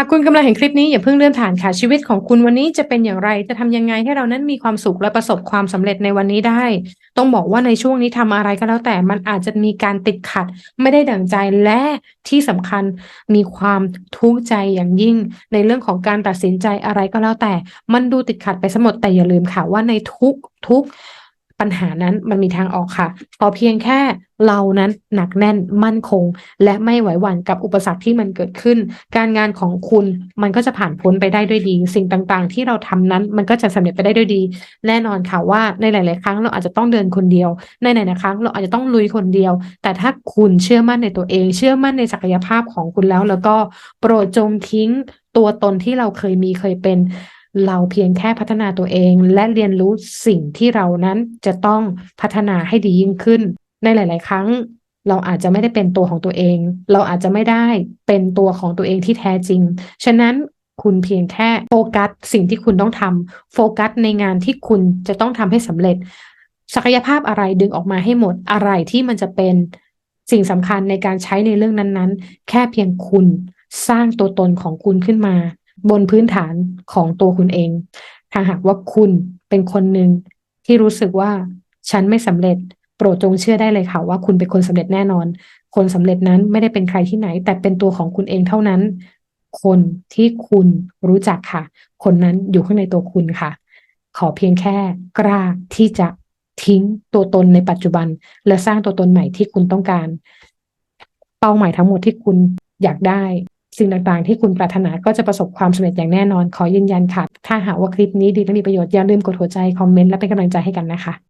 ากคุณกำลังเห็นคลิปนี้อย่าเพิ่งเลื่อนผ่านค่ะชีวิตของคุณวันนี้จะเป็นอย่างไร จะทำยังไงให้เรานั้นมีความสุขและประสบความสำเร็จในวันนี้ได้ ต้องบอกว่าในช่วงนี้ทำอะไรก็แล้วแต่มันอาจจะมีการติดขัด ไม่ได้ดั่งใจและที่สำคัญมีความทุกข์ใจอย่างยิ่ง ในเรื่องของการตัดสินใจอะไรก็แล้วแต่ มันดูติดขัดไปสมดแต่อย่าลืมค่ะว่าในทุกทุก ปัญหานั้นมันมีทางออกค่ะพอเพียงแค่เรานั้นหนักแน่นมั่นคง และไม่ไหวหวั่นกับอุปสรรคที่มันเกิดขึ้น การงานของคุณมันก็จะผ่านพ้นไปได้ด้วยดี สิ่งต่างๆ ที่เราทำนั้นมันก็จะสำเร็จไปได้ด้วยดี แน่นอนค่ะว่าในหลาย ๆ ครั้งเราอาจจะต้องเดินคนเดียว ในหลายๆครั้งเราอาจจะต้องลุยคนเดียว แต่ถ้าคุณเชื่อมั่นในตัวเอง เชื่อมั่นในศักยภาพของคุณแล้ว แล้วก็โปรดจงทิ้งตัวตนที่เราเคยมีเคยเป็น เราเพียงแค่พัฒนาตัวเอง และเรียนรู้สิ่งที่เรานั้นจะต้องพัฒนาให้ดียิ่งขึ้น ในหลาย ๆ ครั้งเราอาจจะไม่ได้เป็นตัวของตัวเอง เราอาจจะไม่ได้เป็นตัวของตัวเองที่แท้จริง ฉะนั้นคุณเพียงแค่โฟกัสสิ่งที่คุณต้องทำโฟกัสในงานที่คุณจะต้องทำให้สำเร็จ ศักยภาพอะไรดึงออกมาให้หมดอะไรที่มันจะเป็นสิ่งสำคัญในการใช้ในเรื่องนั้นๆ แค่เพียงคุณสร้างตัวตนของคุณขึ้นมา บนพื้นฐานของตัวคุณเองถ้าหากว่าคุณเป็นคนหนึ่งที่รู้สึกว่าฉันไม่สำเร็จ โปรดจงเชื่อได้เลยค่ะว่าคุณเป็นคนสำเร็จแน่นอน คนสำเร็จนั้นไม่ได้เป็นใครที่ไหน แต่เป็นตัวของคุณเองเท่านั้น คนที่คุณรู้จักค่ะ คนนั้นอยู่ข้างในตัวคุณค่ะ ขอเพียงแค่กล้าที่จะทิ้งตัวตนในปัจจุบัน และสร้างตัวตนใหม่ที่คุณต้องการ เป้าหมายทั้งหมดที่คุณอยากได้ สิ่งต่างๆ ที่คุณปรารถนาก็จะประสบความสำเร็จอย่างแน่นอน ขอยืนยันค่ะ ถ้าหากว่าคลิปนี้ดีและมีประโยชน์อย่าลืมกดหัวใจ คอมเมนต์และเป็นกำลังใจให้กันนะคะ